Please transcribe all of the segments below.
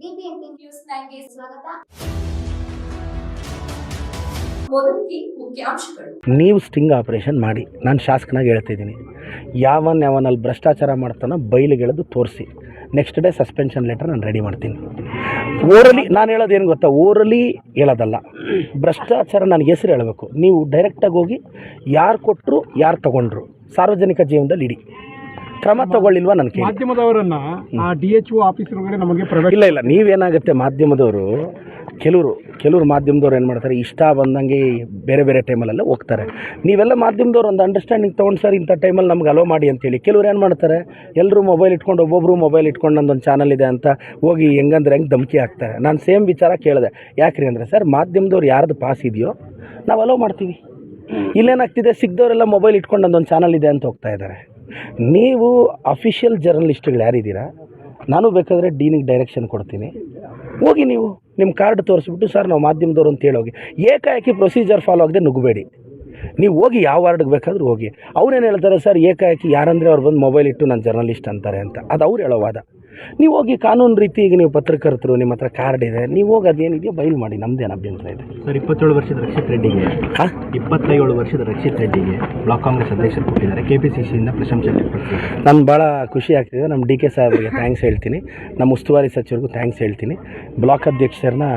News ಸ್ವಾಗತ. ನೀವು sting operation ಮಾಡಿ. ನಾನು ಶಾಸಕನಾಗಿ ಹೇಳ್ತಿದ್ದೀನಿ ಯಾವನ್ ಯಾವನಲ್ಲಿ ಭ್ರಷ್ಟಾಚಾರ ಮಾಡ್ತಾನೋ ಬಯಲಿಗೆಳೆದು ತೋರಿಸಿ. ನೆಕ್ಸ್ಟ್ ಡೇ ಸಸ್ಪೆನ್ಷನ್ ಲೆಟರ್ ನಾನು ರೆಡಿ ಮಾಡ್ತೀನಿ. ಓರಲಿ ನಾನು ಹೇಳೋದು ಏನು ಗೊತ್ತಾ? ಓರಲಿ ಹೇಳೋದಲ್ಲ. ಭ್ರಷ್ಟಾಚಾರ ನನಗೆ ಹೆಸರು ಹೇಳಬೇಕು. ನೀವು ಡೈರೆಕ್ಟಾಗಿ ಹೋಗಿ ಯಾರು ಕೊಟ್ಟರು ಯಾರು ತಗೊಂಡ್ರು? ಸಾರ್ವಜನಿಕ ಜೀವನದಲ್ಲಿ ಇಡಿ. ಕ್ರಮ ತಗೊಳ್ಳಿಲ್ವಾ ನನ್ನ ಕೇಳಿ. ಮಾಧ್ಯಮದವರನ್ನ ಆ ಡಿ ಎಚ್ ಒ ಆಫೀಸ್ ಒಳಗಡೆ ನಮಗೆ ಪ್ರವೇಶ ಇಲ್ಲ ಇಲ್ಲ ನೀವೇನಾಗುತ್ತೆ ಮಾಧ್ಯಮದವರು ಕೆಲವರು ಕೆಲವರು ಮಾಧ್ಯಮದವ್ರು ಏನು ಮಾಡ್ತಾರೆ ಇಷ್ಟ ಬಂದಂಗೆ ಬೇರೆ ಬೇರೆ ಟೈಮಲ್ಲೆಲ್ಲ ಹೋಗ್ತಾರೆ. ನೀವೆಲ್ಲ ಮಾಧ್ಯಮದವ್ರು ಒಂದು ಅಂಡರ್ಸ್ಟ್ಯಾಂಡಿಂಗ್ ತೊಗೊಂಡು ಸರ್ ಇಂಥ ಟೈಮಲ್ಲಿ ನಮ್ಗೆ ಅಲೋ ಮಾಡಿ ಅಂತೇಳಿ ಕೆಲವ್ರು ಏನು ಮಾಡ್ತಾರೆ ಎಲ್ಲರೂ ಮೊಬೈಲ್ ಇಟ್ಕೊಂಡು ಒಬ್ಬೊಬ್ಬರು ಮೊಬೈಲ್ ಇಟ್ಕೊಂಡು ನಂದೊಂದು ಚಾನಲ್ ಇದೆ ಅಂತ ಹೋಗಿ ಹೆಂಗಂದ್ರೆ ಹೆಂಗೆ ಧಮಕಿ ಹಾಕ್ತಾರೆ. ನಾನು ಸೇಮ್ ವಿಚಾರ ಕೇಳಿದೆ. ಯಾಕ್ರಿ ಅಂದರೆ ಸರ್ ಮಾಧ್ಯಮದವ್ರು ಯಾರ್ದು ಪಾಸ್ ಇದೆಯೋ ನಾವು ಅಲೋ ಮಾಡ್ತೀವಿ. ಇಲ್ಲೇನಾಗ್ತಿದೆ ಸಿಗ್ದವರೆಲ್ಲ ಮೊಬೈಲ್ ಇಟ್ಕೊಂಡು ನಂದೊಂದು ಚಾನಲ್ ಇದೆ ಅಂತ ಹೋಗ್ತಾ ಇದ್ದಾರೆ. ನೀವು ಅಫಿಷಿಯಲ್ ಜರ್ನಲಿಸ್ಟ್ಗಳು ಯಾರಿದ್ದೀರಾ? ನಾನು ಬೇಕಾದರೆ ಡೀನಿಗೆ ಡೈರೆಕ್ಷನ್ ಕೊಡ್ತೀನಿ. ಹೋಗಿ ನೀವು ನಿಮ್ಮ ಕಾರ್ಡ್ ತೋರಿಸ್ಬಿಟ್ಟು, ಸರ್, ನಾವು ಮಾಧ್ಯಮದವ್ರು ಅಂತ ಹೇಳೋಗಿ. ಏಕಾಏಕಿ ಪ್ರೊಸೀಜರ್ ಫಾಲೋ ಆಗದೆ ನುಗ್ಗಬೇಡಿ ನೀವು ಹೋಗಿ ಯಾವ ವಾರ್ಡ್ಗೆ ಬೇಕಾದ್ರೂ ಹೋಗಿ. ಅವ್ರೇನು ಹೇಳ್ತಾರೆ, ಸರ್, ಏಕಾಏಕಿ ಯಾರಂದರೆ ಅವ್ರು ಬಂದು ಮೊಬೈಲ್ ಇಟ್ಟು ನಾನು ಜರ್ನಲಿಸ್ಟ್ ಅಂತಾರೆ ಅಂತ. ಅದು ಅವ್ರು ಹೇಳೋ ವಾದ. ನೀವು ಹೋಗಿ ಕಾನೂನು ರೀತಿ ಈಗ ನೀವು ಪತ್ರಕರ್ತರು ನಿಮ್ಮ ಹತ್ರ ಕಾರ್ಡ್ ಇದೆ ನೀವು ಹೋಗಿ ಅದೇನಿದೆಯೋ ಬಯಲು ಮಾಡಿ. ನಮ್ದೇನು ಅಭ್ಯಂತರ ಇದೆ. ಸರ್ ಇಪ್ಪತ್ತೇಳು ವರ್ಷದ ರಕ್ಷಿತ್ ರೆಡ್ಡಿಗೆ ಹಾಂ ಇಪ್ಪತ್ತೇಳು ವರ್ಷದ ರಕ್ಷಿತ್ ರೆಡ್ಡಿಗೆ ಬ್ಲಾಕ್ ಕಾಂಗ್ರೆಸ್ ಅಧ್ಯಕ್ಷರು ಕೊಟ್ಟಿದ್ದಾರೆ. ಕೆ ಪಿ ಸಿ ಸಿಯಿಂದ ಪ್ರಶಂಸೆ ನಾನು ಭಾಳ ಖುಷಿ ಆಗ್ತಿದೆ. ನಮ್ಮ ಡಿ ಕೆ ಸಾಹೇಬ್ರಿಗೆ ಥ್ಯಾಂಕ್ಸ್ ಹೇಳ್ತೀನಿ. ನಮ್ಮ ಉಸ್ತುವಾರಿ ಸಚಿವರಿಗೂ ಥ್ಯಾಂಕ್ಸ್ ಹೇಳ್ತೀನಿ. ಬ್ಲಾಕ್ ಅಧ್ಯಕ್ಷರನ್ನ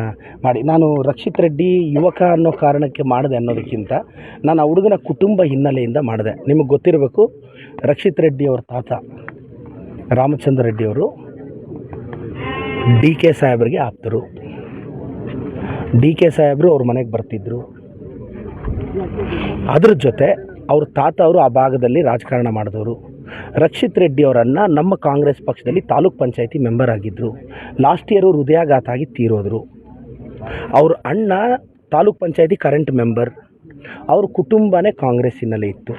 ಮಾಡಿ. ನಾನು ರಕ್ಷಿತ್ ರೆಡ್ಡಿ ಯುವಕ ಅನ್ನೋ ಕಾರಣಕ್ಕೆ ಮಾಡಿದೆ ಅನ್ನೋದಕ್ಕಿಂತ ನಾನು ಆ ಹುಡುಗನ ಕುಟುಂಬ ಹಿನ್ನೆಲೆಯಿಂದ ಮಾಡಿದೆ. ನಿಮಗೆ ಗೊತ್ತಿರಬೇಕು ರಕ್ಷಿತ್ ರೆಡ್ಡಿ ಅವ್ರ ತಾತ ರಾಮಚಂದ್ರ ರೆಡ್ಡಿ ಅವರು ಡಿ ಕೆ ಸಾಹೇಬ್ರಿಗೆ ಆಪ್ತರು ಡಿ ಕೆ ಸಾಹೇಬರು ಅವ್ರ ಮನೆಗೆ ಬರ್ತಿದ್ರು. ಅದ್ರ ಜೊತೆ ಅವ್ರ ತಾತ ಅವರು ಆ ಭಾಗದಲ್ಲಿ ರಾಜಕಾರಣ ಮಾಡಿದವರು. ರಕ್ಷಿತ್ ರೆಡ್ಡಿ ಅವರನ್ನ ನಮ್ಮ ಕಾಂಗ್ರೆಸ್ ಪಕ್ಷದಲ್ಲಿ ತಾಲೂಕ್ ಪಂಚಾಯತಿ ಮೆಂಬರ್ ಆಗಿದ್ದರು ಲಾಸ್ಟ್ ಇಯರು ಹೃದಯಾಘಾತ ಆಗಿ ತೀರೋದ್ರು. ಅವ್ರ ಅಣ್ಣ ತಾಲೂಕ್ ಪಂಚಾಯತಿ ಕರೆಂಟ್ ಮೆಂಬರ್. ಅವ್ರ ಕುಟುಂಬನೇ ಕಾಂಗ್ರೆಸ್ಸಿನಲ್ಲಿ ಇತ್ತು.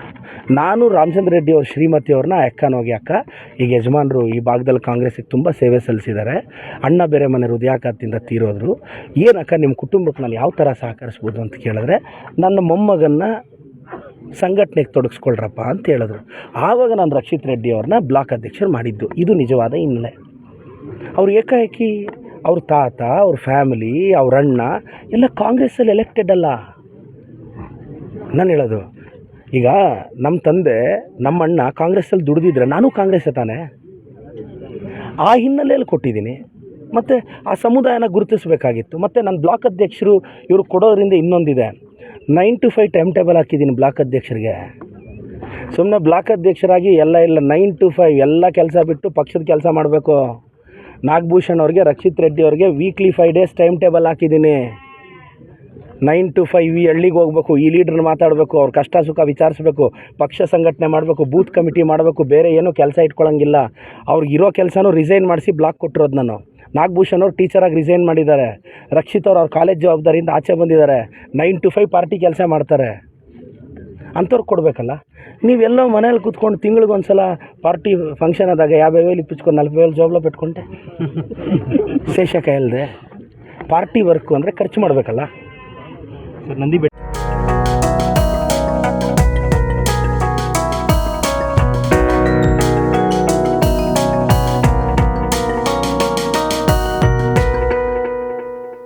ನಾನು ರಾಮಚಂದ್ರ ರೆಡ್ಡಿ ಅವ್ರ ಶ್ರೀಮತಿ ಅವ್ರನ್ನ ಅಕ್ಕನೋಗಿ ಅಕ್ಕ, ಈಗ ಯಜಮಾನರು ಈ ಭಾಗದಲ್ಲಿ ಕಾಂಗ್ರೆಸ್ಸಿಗೆ ತುಂಬ ಸೇವೆ ಸಲ್ಲಿಸಿದ್ದಾರೆ. ಅಣ್ಣ ಬೇರೆ ಮನೆ ಹೃದಯಾಘಾತದಿಂದ ತೀರೋದ್ರು. ಏನಕ್ಕ ನಿಮ್ಮ ಕುಟುಂಬಕ್ಕೆ ನಾನು ಯಾವ ಥರ ಸಹಕರಿಸ್ಬೋದು ಅಂತ ಕೇಳಿದ್ರೆ, ನನ್ನ ಮೊಮ್ಮಗನ್ನ ಸಂಘಟನೆಗೆ ತೊಡಗಿಸ್ಕೊಳ್ರಪ್ಪ ಅಂತ ಹೇಳಿದ್ರು. ಆವಾಗ ನಾನು ರಕ್ಷಿತ್ ರೆಡ್ಡಿ ಅವ್ರನ್ನ ಬ್ಲಾಕ್ ಅಧ್ಯಕ್ಷರು ಮಾಡಿದ್ದು. ಇದು ನಿಜವಾದ ಹಿನ್ನೆಲೆ. ಅವ್ರು ಏಕಾಏಕಿ ಅವ್ರ ತಾತ, ಅವ್ರ ಫ್ಯಾಮಿಲಿ, ಅವ್ರ ಅಣ್ಣ ಎಲ್ಲ ಕಾಂಗ್ರೆಸ್ಸಲ್ಲಿ ಎಲೆಕ್ಟೆಡ್ ಅಲ್ಲ. ನಾನು ಹೇಳೋದು, ಈಗ ನಮ್ಮ ತಂದೆ ನಮ್ಮ ಅಣ್ಣ ಕಾಂಗ್ರೆಸ್ಸಲ್ಲಿ ದುಡಿದಿದ್ರೆ ನಾನು ಕಾಂಗ್ರೆಸ್ ತಾನೆ? ಆ ಹಿನ್ನೆಲೆಯಲ್ಲಿ ಕೊಟ್ಟಿದ್ದೀನಿ. ಮತ್ತು ಆ ಸಮುದಾಯನ ಗುರುತಿಸಬೇಕಾಗಿತ್ತು. ಮತ್ತು ನನ್ನ ಬ್ಲಾಕ್ ಅಧ್ಯಕ್ಷರು ಇವರು ಕೊಡೋದ್ರಿಂದ ಇನ್ನೊಂದಿದೆ. Nine to five time table ಹಾಕಿದ್ದೀನಿ ಬ್ಲಾಕ್ ಅಧ್ಯಕ್ಷರಿಗೆ. ಸುಮ್ಮನೆ ಬ್ಲಾಕ್ ಅಧ್ಯಕ್ಷರಾಗಿ ಎಲ್ಲ ಇಲ್ಲ ನೈನ್ ಟು ಫೈವ್ ಎಲ್ಲ ಕೆಲಸ ಬಿಟ್ಟು ಪಕ್ಷದ ಕೆಲಸ ಮಾಡಬೇಕು. ನಾಗಭೂಷಣ್ ಅವ್ರಿಗೆ, ರಕ್ಷಿತ್ ರೆಡ್ಡಿ ಅವ್ರಿಗೆ weekly five days time table ಹಾಕಿದ್ದೀನಿ. ನೈನ್ ಟು ಫೈವ್ ಈ ಹಳ್ಳಿಗೆ ಹೋಗ್ಬೇಕು ಈ ಲೀಡ್ರನ್ನ ಮಾತಾಡಬೇಕು ಅವ್ರ ಕಷ್ಟ ಸುಖ ವಿಚಾರಿಸಬೇಕು ಪಕ್ಷ ಸಂಘಟನೆ ಮಾಡಬೇಕು ಬೂತ್ ಕಮಿಟಿ ಮಾಡಬೇಕು ಬೇರೆ ಏನೂ ಕೆಲಸ ಇಟ್ಕೊಳ್ಳೋಂಗಿಲ್ಲ ಅವ್ರಿಗೆ ಇರೋ ಕೆಲಸನೂ ರಿಸೈನ್ ಮಾಡಿಸಿ ಬ್ಲಾಕ್ ಕೊಟ್ಟಿರೋದು ನಾನು. ನಾಗಭೂಷಣ್ ಅವರು ಟೀಚರಾಗಿ ರಿಸೈನ್ ಮಾಡಿದ್ದಾರೆ. ರಕ್ಷಿತ್ ಅವ್ರು ಅವ್ರ ಕಾಲೇಜ್ ಜವಾಬ್ದಾರಿಯಿಂದ ಆಚೆ ಬಂದಿದ್ದಾರೆ. ನೈನ್ ಟು ಫೈವ್ ಪಾರ್ಟಿ ಕೆಲಸ ಮಾಡ್ತಾರೆ. ಅಂಥವ್ರು ಕೊಡಬೇಕಲ್ಲ. ನೀವೆಲ್ಲೋ ಮನೇಲಿ ಕೂತ್ಕೊಂಡು ತಿಂಗಳಿಗೊಂದು ಸಲ ಪಾರ್ಟಿ ಫಂಕ್ಷನ್ ಆದಾಗ ಯಾವ್ಯಾವ ವೇಲಿ ಪಿಚ್ಕೊಂಡು ನಲ್ವತ್ತು ವೇಲಿ ಜಾಬ್ಲ ಬಿಟ್ಕೊಂಡೆ ಶೇಷಕ ಇಲ್ಲದೆ ಪಾರ್ಟಿ ವರ್ಕು ಅಂದರೆ ಖರ್ಚು ಮಾಡಬೇಕಲ್ಲ. ಸರ್ ನಂದಿ ಬೆಟ್ಟ